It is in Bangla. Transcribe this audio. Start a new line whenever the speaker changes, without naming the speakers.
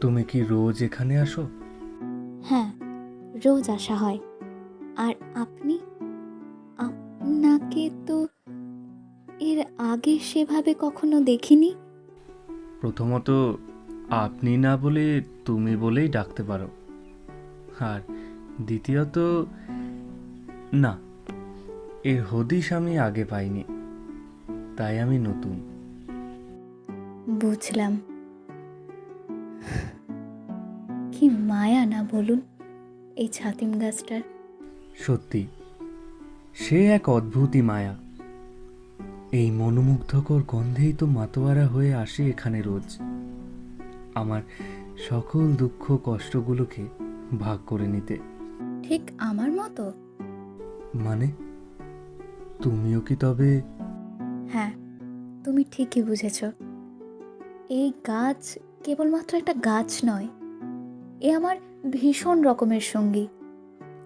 তুমি কি রোজ এখানে আসো?
হ্যাঁ রোজ আসা হয়। আর আপনি? আপনাকে তো এর আগে সেভাবে কখনো দেখিনি?
প্রথমত আপনি না বলে তুমি বলেই ডাকতে পারো। আর দ্বিতীয়ত না এর হদিশ আমি আগে পাইনি। তাই আমি নতুন।
বুঝলাম। কি মায়া না বলুন এই ছাতিম গাছটার।
সত্যি সে এক অদ্ভুতই মায়া। এই মনোমুগ্ধকর গন্ধেই তো মাতোয়ারা হয়ে আসি এখানে রোজ। আমার সকল দুঃখ কষ্টগুলোকে ভাগ করে নিতে।
ঠিক আমার মতো?
মানে তুমিও কি তবে
হ্যাঁ তুমি ঠিকই বুঝেছ। এই গাছ কেবলমাত্র একটা গাছ নয় এ আমার ভীষণ রকমের সঙ্গী।